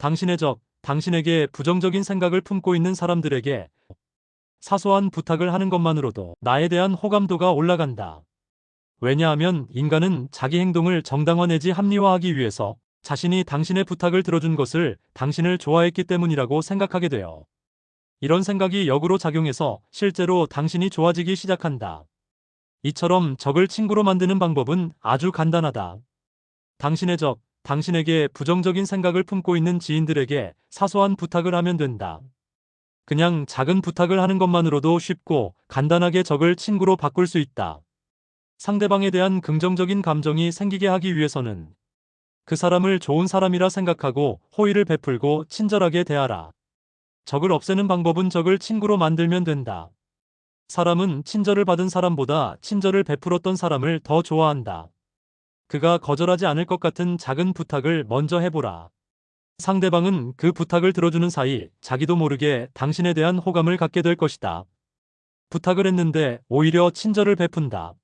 당신의 적, 당신에게 부정적인 생각을 품고 있는 사람들에게 사소한 부탁을 하는 것만으로도 나에 대한 호감도가 올라간다. 왜냐하면 인간은 자기 행동을 정당화 내지 합리화하기 위해서 자신이 당신의 부탁을 들어준 것을 당신을 좋아했기 때문이라고 생각하게 돼요. 이런 생각이 역으로 작용해서 실제로 당신이 좋아지기 시작한다. 이처럼 적을 친구로 만드는 방법은 아주 간단하다. 당신의 적, 당신에게 부정적인 생각을 품고 있는 지인들에게 사소한 부탁을 하면 된다. 그냥 작은 부탁을 하는 것만으로도 쉽고 간단하게 적을 친구로 바꿀 수 있다. 상대방에 대한 긍정적인 감정이 생기게 하기 위해서는 그 사람을 좋은 사람이라 생각하고 호의를 베풀고 친절하게 대하라. 적을 없애는 방법은 적을 친구로 만들면 된다. 사람은 친절을 받은 사람보다 친절을 베풀었던 사람을 더 좋아한다. 그가 거절하지 않을 것 같은 작은 부탁을 먼저 해보라. 상대방은 그 부탁을 들어주는 사이 자기도 모르게 당신에 대한 호감을 갖게 될 것이다. 부탁을 했는데 오히려 친절을 베푼다.